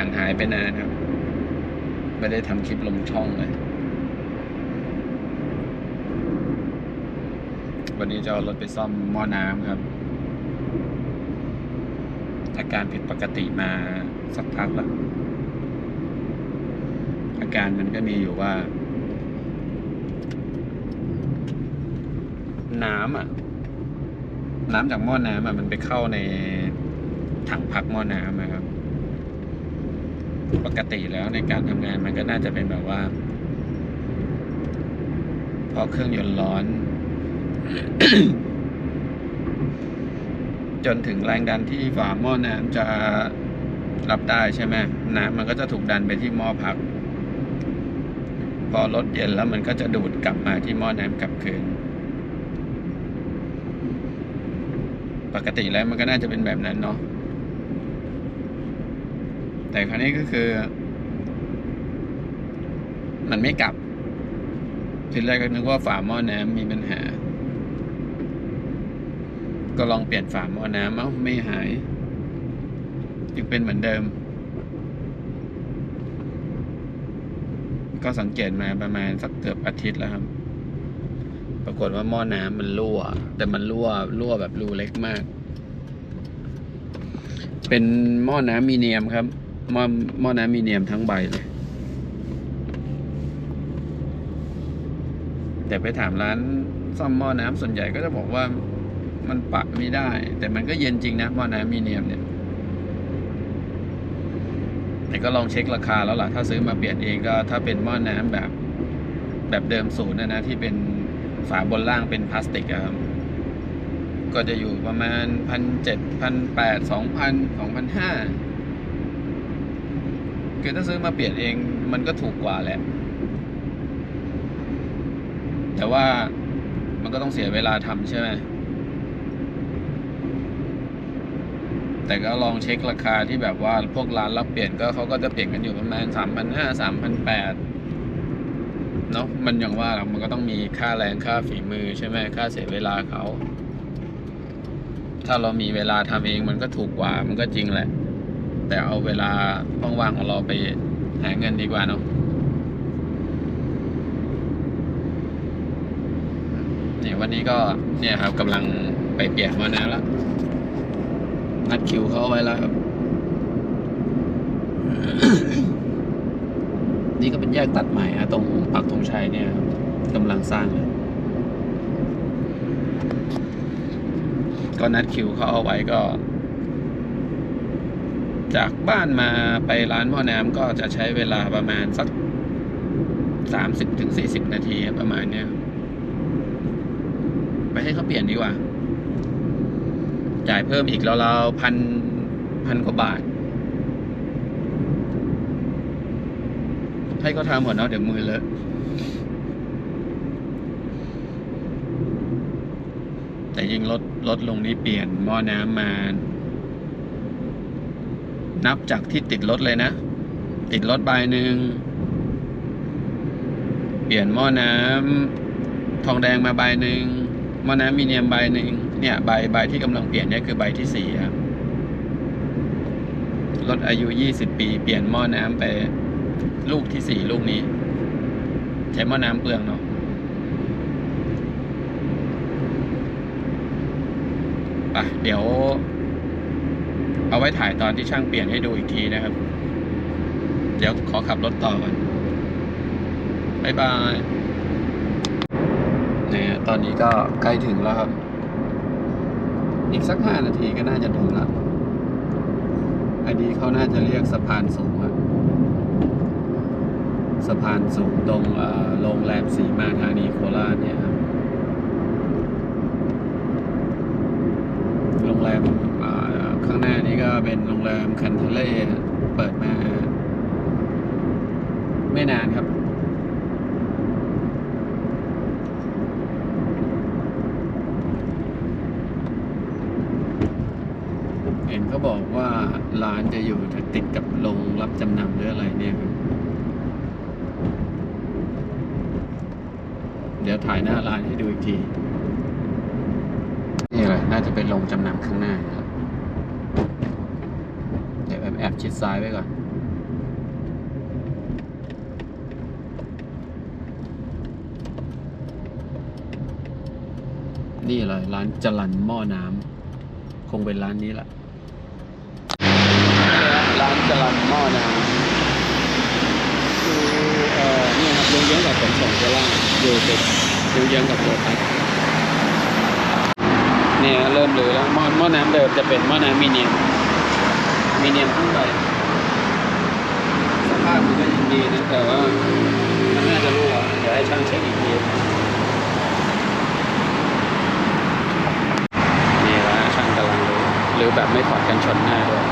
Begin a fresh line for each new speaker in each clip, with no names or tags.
หางหายไปนานครับ ไม่ได้ทำคลิปลงช่องเลย วันนี้จะเอารถไปซ่อมหม้อน้ำครับ อาการผิดปกติมาสักพักแล้ว อาการมันก็มีอยู่ว่า น้ำอะ น้ำจากหม้อน้ำอะมันไปเข้าในถังพักหม้อน้ำนะครับ ปกติแล้วในการทำงานมันก็น่าจะเป็นแบบว่าพอเครื่องยนต์ร้อน จนถึงแรงดันที่ฝาหม้อน้ำจะรับได้ใช่ไหมน้ำมันก็จะถูกดันไปที่หม้อพัก พอรถเย็นแล้วมันก็จะดูดกลับมาที่หม้อน้ำกลับคืน ปกติแล้วมันก็น่าจะเป็นแบบนั้นเนาะ แต่คราวนี้ก็คือ มันไม่กลับ ทีแรกก็นึกว่าฝาหม้อน้ำมีปัญหา ก็ลองเปลี่ยนฝาหม้อน้ำเอ้าไม่หายยังเป็นเหมือนเดิม ก็สังเกตมาประมาณสักเกือบอาทิตย์แล้วครับ ปรากฏว่าหม้อน้ำมันรั่ว แต่มันรั่วรั่วแบบรูเล็กมาก เป็นหม้อน้ำมีเนียมครับ หม้อหม้อน้ำมีเนียมทั้งใบเลย แต่ไปถามร้านซ่อมหม้อน้ำส่วนใหญ่ก็จะบอกว่ามันปะไม่ได้ แต่มันก็เย็นจริงนะหม้อน้ำมีเนียมเนี่ยแต่ก็ลองเช็คราคาแล้วล่ะ ถ้าซื้อมาเปลี่ยนเองก็ถ้าเป็นหม้อน้ำแบบ แบบเดิมศูนย์นะนะ ที่เป็นฝาบนล่างเป็นพลาสติกอะครับก็จะอยู่ประมาณพันเจ็ดพันแปดสองพันสองพันห้า คือถ้าซื้อมาเปลี่ยนเองมันก็ถูกกว่าแหละ แต่ว่ามันก็ต้องเสียเวลาทำใช่ไหม แต่ก็ลองเช็คราคาที่แบบว่าพวกร้านรับเปลี่ยนก็เขาก็จะเปลี่ยนกันอยู่ประมาณสามพันห้าสามพันแปดเนาะมันอย่างว่ามันก็ต้องมีค่าแรงค่าฝีมือใช่ไหมค่าเสียเวลาเขา ถ้าเรามีเวลาทำเองมันก็ถูกกว่ามันก็จริงแหละ แต่เอาเวลาว่างๆของเราไปหาเงินดีกว่าเนาะเนี่ยวันนี้ก็เนี่ยครับกำลังไปเปลี่ยนมาน้ำแล้วนัดคิวเขาไว้แล้วครับ นี่ก็เป็นแยกตัดใหม่อะตรงปักธงชัยเนี่ยครับกำลังสร้างเลยก็นัดคิวเขาเอาไว้ก็ จากบ้านมาไปร้านหม้อน้ำก็จะใช้เวลาประมาณสักสามสิบถึงสี่สิบนาทีประมาณเนี้ยไปให้เขาเปลี่ยนดีกว่า จ่ายเพิ่มอีกราวๆพันพันกว่าบาท ให้เขาทำหมดเนาะเดี๋ยวมือเลอะแต่ยิ่งลดลดลงนี่เปลี่ยนหม้อน้ำมา นับจากที่ติดรถเลยนะ ติดรถใบหนึ่ง เปลี่ยนหม้อน้ำทองแดงมาใบหนึ่งหม้อน้ำมีเนียมใบหนึ่งเนี่ยใบใบที่กำลังเปลี่ยนเนี่ยคือใบที่สี่ครับลดอายุยี่สิบปี เปลี่ยนหม้อน้ำไปลูกที่สี่ลูกนี้ ใช้หม้อน้ำเปลืองเนาะไปเดี๋ยว เอาไว้ถ่ายตอนที่ช่างเปลี่ยนให้ดูอีกทีนะครับ เดี๋ยวขอขับรถต่อก่อนบายบายเนี่ยตอนนี้ก็ใกล้ถึงแล้วครับ อีกสักห้านาทีก็น่าจะถึงแล้วอันนี้เขาน่าจะเรียกสะพานสูงครับสะพานสูงตรงโรงแรมสีมาธานีโคราชเนี่ยครับ โรงแรมอ่าข้างหน้านี้ก็ เป็นโรงแรมคันเทเล่เปิดมา ไม่นานครับ เห็นเขาบอกว่าร้านจะอยู่ติดกับโรงรับจำนำหรืออะไรเนี่ยครับ เดี๋ยวถ่ายหน้าร้านให้ดูอีกที นี่แหละน่าจะเป็นโรงจำนำข้างหน้า แอบชิดซ้ายไปก่อน นี่เลยร้านจลันหม้อน้ำคงเป็นร้านนี้แหละร้านจลันหม้อน้ำคือเอ่อนี่ครับเยื้องกับขนส่งโคราชอยู่ติดอยู่เยื้องกับโลตัสเนี่ยเริ่มเลยแล้วหม้อหม้อน้ำเดิมจะเป็นหม้อน้ำมินิ มีเนียมขึ้นไปสภาพมันก็ยังดีนะแต่ว่ามันน่าจะรั่วเดี๋ยวให้ช่างเช็คอีกทีนี่แล้วช่างกำลังรื้อหรือแบบไม่ถอดกันชนหน้าด้วย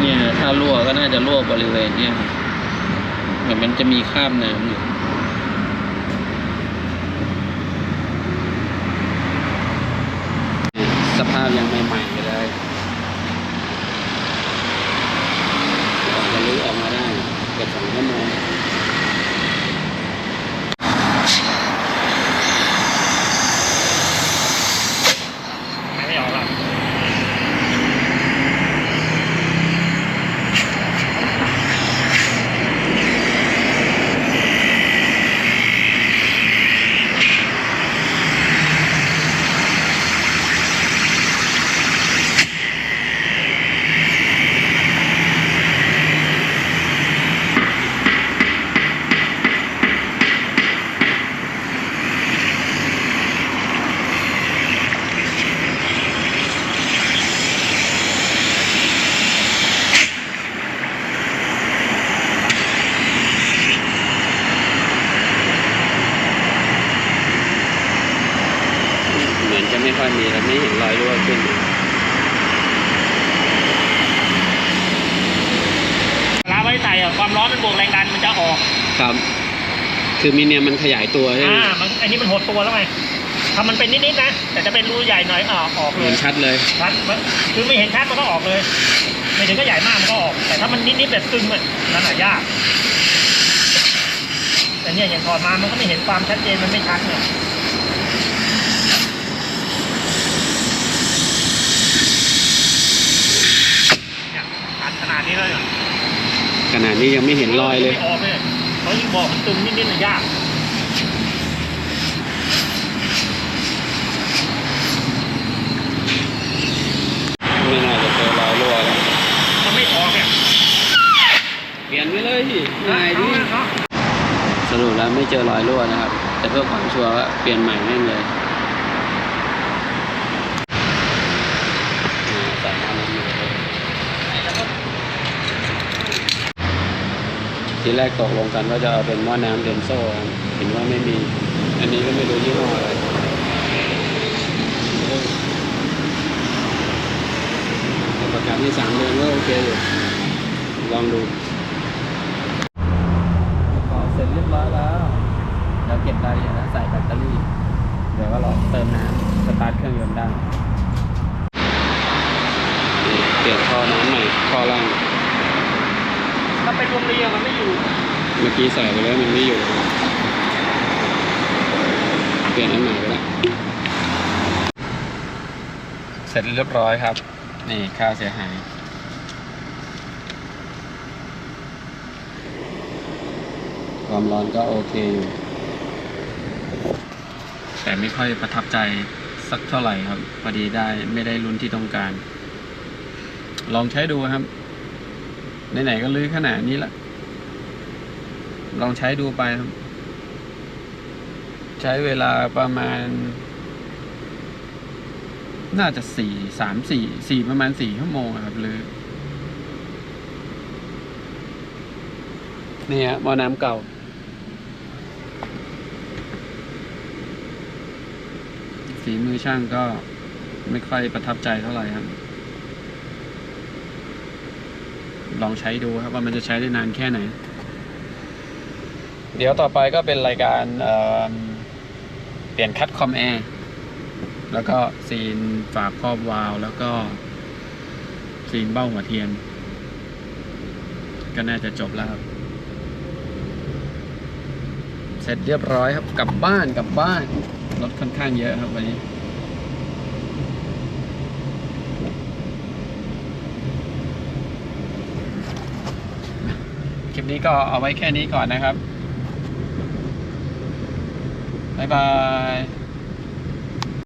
เนี่ยถ้ารั่วก็น่าจะรั่วบริเวณเนี่ยเหมือนมันจะมีคราบน้ำอยู่ สภาพยังใหม่ๆอยู่เลยกว่าจะรื้อออกมาได้เกือบสองชั่วโมง
ไม่ไม่ออกหรอก
เหมือนจะไม่ค่อยมีแล้วไม่เห็นรอยรั่วขึ้น
เวลาไว้ใส่อะ ความร้อนมันบวกแรงดันมันจะออก
ครับ คือมีเนียมมันขยายตัวใช่ไหม
อ่ามันอันนี้มันหดตัวแล้วไงถ้ามันเป็นนิดๆนะแต่จะเป็นรูใหญ่หน่อยอ่าออกเล
เห็
ย
นชัดเลย
ชัดมันคือไม่เห็นชัดมันก็ออกเลย ไม่ถึงก็ใหญ่มากมันก็ออก แต่ถ้ามันนิดๆแบบตึงอะนั่นอะยาก แต่เนี่ยอย่างถอดมามันก็ไม่เห็นความชัดเจนมันไม่ชัดเนี่ยเนี่ยชัดขนาดนี้แล้วเนี่ย
ขนาดนี้ยังไม่เห็นรอยเลย
ไม่ออกเลยเขายิ่งบอกมันตึงนิดๆน่ะยาก
ไม่น่าจะเจอรอยรั่วแล้ว
มันไม่ออกเนี่ย
เปลี่ยนไปเลยง่ายดิ
เนาะ
สรุปแล้วไม่เจอรอยรั่วนะครับ แต่เพื่อความชัวร์ก็เปลี่ยนใหม่แม่งเลยอ่าใส่น้ำมันเลย ทีแรกตกลงกันว่าจะเอาเป็นหม้อน้ำเดนโซ่ครับเห็นว่าไม่มี อันนี้ก็ไม่รู้ยี่ห้ออะไรประกันที่สามเดือนก็โอเคอยู่ลองดูต่อเสร็จเรียบร้อยแล้วแล้วเก็บรายละเอียดแล้วใส่แบตเตอรี่ เดี๋ยวก็รอเติมน้ำสตาร์ทเครื่องยนต์ได้นี่เปลี่ยนท่อน้ำใหม่ท่อล่าง
ถ้า เป็นวงเรียงมันไม่อยู่
เมื่อกี้ใส่ไปแล้วมันไม่อยู่ เปลี่ยนอันใหม่ไปแล้วเสร็จเรียบร้อยครับ นี่ค่าเสียหายความร้อนก็โอเคอยู่ แต่ไม่ค่อยประทับใจสักเท่าไหร่ครับ พอดีได้ไม่ได้รุ่นที่ต้องการ ลองใช้ดูครับ ไหนๆก็ลื้อขนาดนี้ละ ลองใช้ดูไปครับ ใช้เวลาประมาณ น่าจะสี่สามสี่สี่ประมาณสี่ชั่วโมงครับหรือนี่ฮะหม้อน้ำเก่า ฝีมือช่างก็ไม่ค่อยประทับใจเท่าไหร่ครับ ลองใช้ดูครับว่ามันจะใช้ได้นานแค่ไหน เดี๋ยวต่อไปก็เป็นรายการเเปลี่ยนคัดคอมแอร์แล้วก็ซีนฝาครอบวาล์วแล้วก็ซีนเบ้าหัวเทียน ก็น่าจะจบแล้วครับ เสร็จเรียบร้อยครับกลับบ้านกลับบ้านรถค่อนข้างเยอะครับวันนี้ นี้ก็เอาไว้แค่นี้ก่อนนะครับ บ๊ายบาย